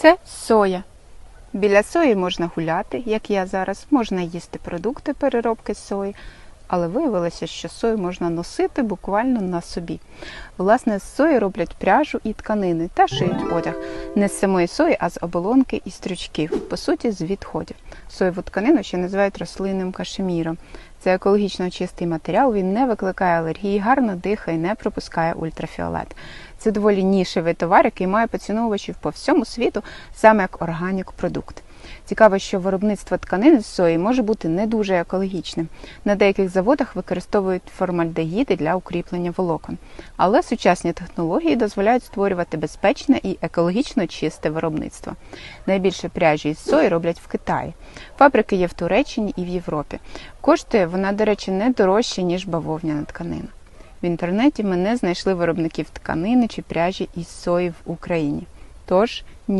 Це соя. Біля сої можна гуляти, як я зараз, можна їсти продукти переробки сої, але виявилося, що сою можна носити буквально на собі. Власне, з сої роблять пряжу і тканини та шиють одяг. Не з самої сої, а з оболонки і стрючків, по суті, з відходів. Соєву тканину ще називають рослинним кашеміром. Це екологічно чистий матеріал, він не викликає алергії, гарно дихає, не пропускає ультрафіолет. Це доволі нішевий товар, який має поціновувачів по всьому світу, саме як органік продукт. Цікаво, що виробництво тканин з сої може бути не дуже екологічним. На деяких заводах використовують формальдегіди для укріплення волокон. Але сучасні технології дозволяють створювати безпечне і екологічно чисте виробництво. Найбільше пряжі із сої роблять в Китаї. Фабрики є в Туреччині і в Європі. Коштує вона, до речі, не дорожче, ніж бавовняна тканина. В інтернеті ми не знайшли виробників тканини чи пряжі із сої в Україні. Тож ні